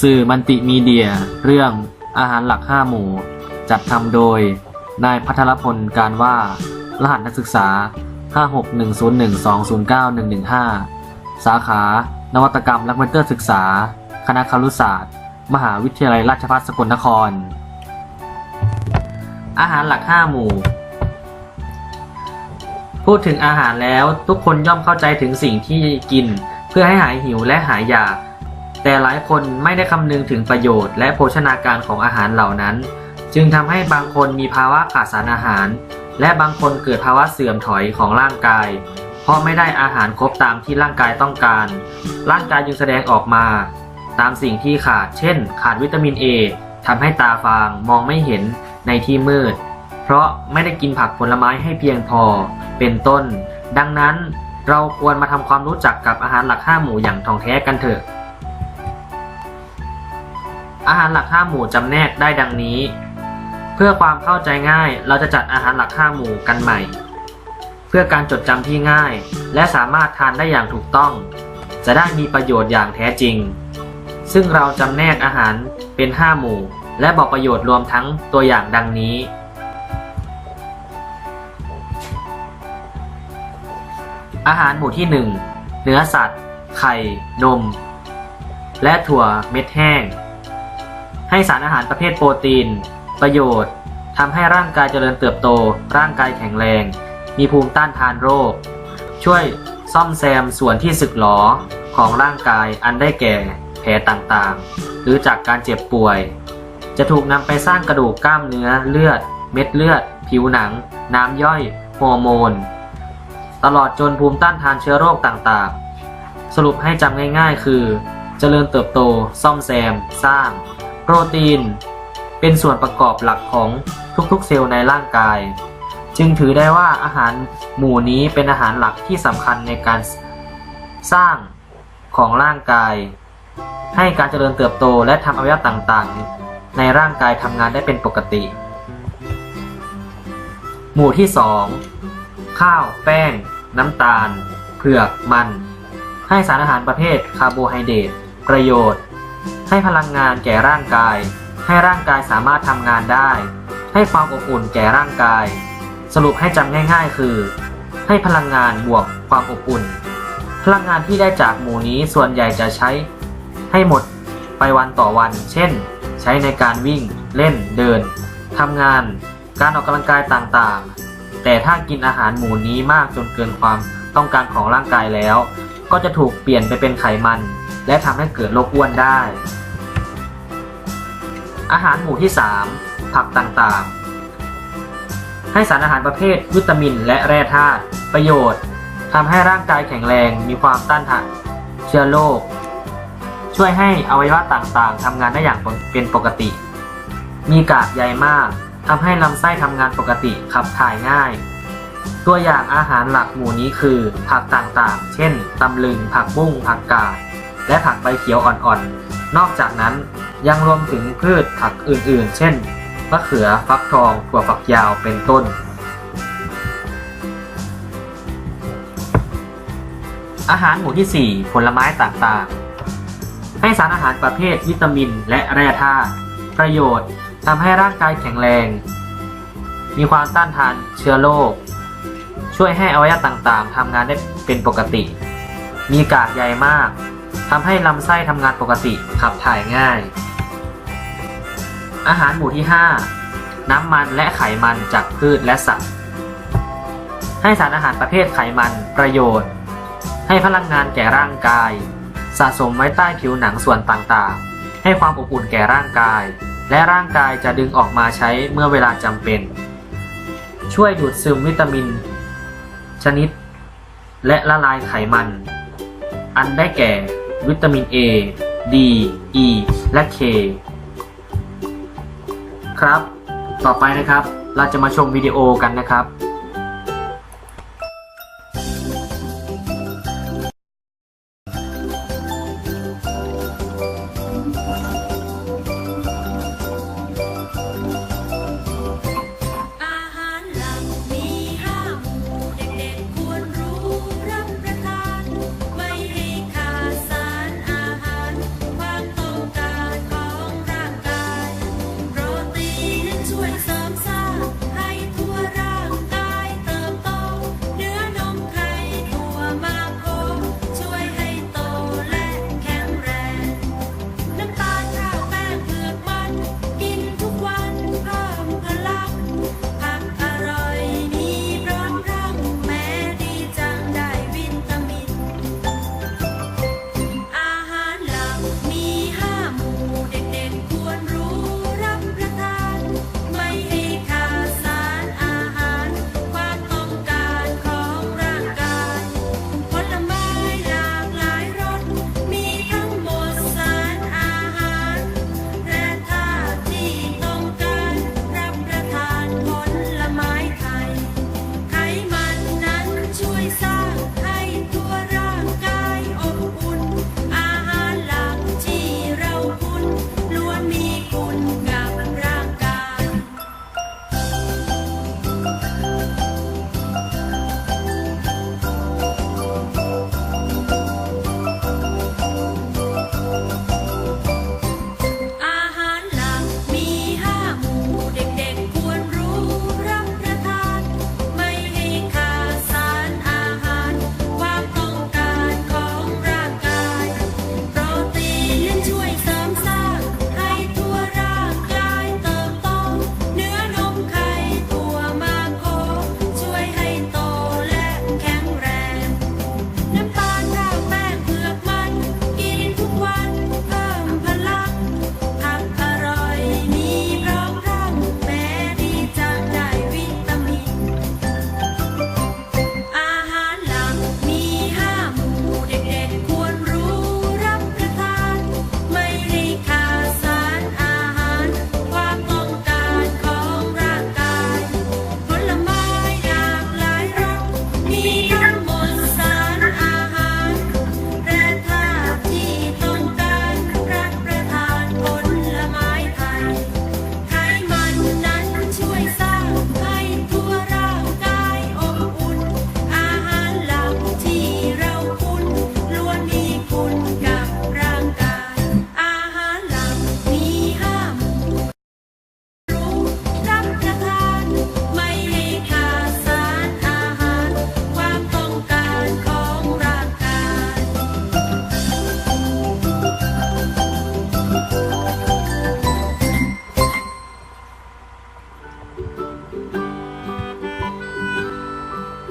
สื่อมันติมีเดีย เรื่องอาหารหลัก 5 หมู่ จัดทำโดย นายพัทรพลการว่า รหัสนักศึกษา 56101209115 สาขา นวัตกรรมและคอมพิวเตอร์ศึกษา คณะครุศาสตร์ มหาวิทยาลัยราชภัฏสกลนคร อาหารหลัก 5 หมู่ พูดถึงอาหารแล้วทุกคนย่อมเข้าใจถึงสิ่งที่กิน เพื่อให้หายหิวและหายอยาก แต่หลายคนไม่ได้คำนึงถึงประโยชน์และโภชนาการของอาหารเหล่านั้น จึงทำให้บางคนมีภาวะขาดสารอาหาร และบางคนเกิดภาวะเสื่อมถอยของร่างกาย เพราะไม่ได้อาหารครบตามที่ร่างกายต้องการ ร่างกายจึงแสดงออกมา ตามสิ่งที่ขาด เช่น ขาดวิตามิน A ทำให้ตาฟางมองไม่เห็นในที่มืด เพราะไม่ได้กินผักผลไม้ให้เพียงพอเป็นต้น ดังนั้นเราควรมาทำความรู้จักกับอาหารหลักห้าหมู่อย่างท่องแท้กันเถอะ อาหารหลักห้าหมู่จำแนกได้ดังนี้ เพื่อความเข้าใจง่ายเราจะจัดอาหารหลักห้าหมู่กันใหม่ เพื่อการจดจำที่ง่าย และสามารถทานได้อย่างถูกต้อง จะได้มีประโยชน์อย่างแท้จริง ซึ่งเราจำแนกอาหารเป็น 5 หมู่ และบอกประโยชน์รวมทั้งตัวอย่างดังนี้อาหารหมู่ที่ 1 เนื้อสัตว์ ไข่ นม และถั่วเม็ดแห้ง ให้สารอาหารประเภทโปรตีน ประโยชน์ทำให้ร่างกายเจริญเติบโต ร่างกายแข็งแรง มีภูมิต้านทานโรค ช่วยซ่อมแซมส่วนที่สึกหรอของร่างกายอันได้แก่แผลต่างๆ หรือจากการเจ็บป่วย จะถูกนำไปสร้างกระดูกกล้ามเนื้อเลือด เม็ดเลือด ผิวหนัง น้ำย่อยฮอร์โมน ตลอดจนภูมิต้านทานเชื้อโรคต่างๆ สรุปให้จำง่ายๆ คือเจริญเติบโต ซ่อมแซม สร้าง โปรตีน เป็นส่วนประกอบหลักของทุกๆเซลล์ในร่างกาย จึงถือได้ว่าอาหารหมู่นี้เป็นอาหารหลักที่สำคัญในการสร้างของร่างกาย ให้การเจริญเติบโตและทำอวัยวะต่างๆ ในร่างกายทำงานได้เป็นปกติ หมู่ที่ 2 ข้าว แป้ง น้ำตาล เผือก มัน ให้สารอาหารประเภทคาร์โบไฮเดรตประโยชน์ ให้พลังงานแก่ร่างกาย ให้ร่างกายสามารถทำงานได้ ให้ความอบอุ่นแก่ร่างกาย สรุปให้จำง่าย ๆ คือ ให้พลังงานบวกความอบอุ่น พลังงานที่ได้จากหมู่นี้ส่วนใหญ่จะใช้ ให้หมดไปวันต่อวัน เช่น ใช้ในการวิ่ง เล่น เดินทำงาน การออกกำลังกายต่างๆ แต่ถ้ากินอาหารหมู่นี้มากจนเกินความต้องการของร่างกายแล้ว ก็จะถูกเปลี่ยนไปเป็นไขมัน และทำให้เกิดโรคอ้วนได้ อาหารหมู่ที่ 3 ผักต่างๆ ให้สารอาหารประเภทวิตามินและแร่ธาตุประโยชน์ทำให้ร่างกายแข็งแรงมีความต้านทานเชื้อโรคช่วยให้อวัยวะต่างๆทำงานได้อย่างเป็นปกติ มีกากใยมากทำให้ลำไส้ทำงานปกติขับถ่ายง่าย ตัวอย่างอาหารหลักหมู่นี้คือ ผักต่างๆ เช่นตำลึง ผักบุ้งผักกาดและผักใบเขียวอ่อนๆ นอกจากนั้นยังรวมถึงพืชผักอื่นๆ เช่นมะเขือฟักทองถั่วฝักยาวเป็นต้น อาหารหมู่ที่ 4 ผลไม้ต่างๆ ให้สารอาหารประเภทวิตามินและแร่ธาตุประโยชน์ทำให้ร่างกายแข็งแรง มีความต้านทานเชื้อโรคช่วยให้อวัยวะต่างๆทำงานได้เป็นปกติ มีกากใยมาก ทำให้ลำไส้ทำงานปกติขับถ่ายง่าย อาหารหมู่ที่ 5 น้ำมันและไขมันจากพืชและสัตว์ ให้สารอาหารประเภทไขมันประโยชน์ ให้พลังงานแก่ร่างกาย สะสมไว้ใต้ผิวหนังส่วนต่างๆ ให้ความอบอุ่นแก่ร่างกาย และร่างกายจะดึงออกมาใช้เมื่อเวลาจำเป็น ช่วยดูดซึมวิตามิน ชนิด และละลายไขมัน อันได้แก่ วิตามิน A D E และ K ครับ ต่อไปนะครับ เราจะมาชมวิดีโอกันนะครับ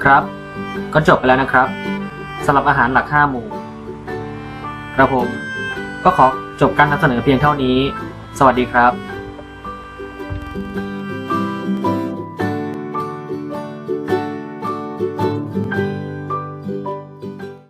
ครับ ก็จบไปแล้วนะครับสำหรับอาหารหลักห้าหมู่กระผมก็ขอจบการนำเสนอเพียงเท่านี้ สวัสดีครับ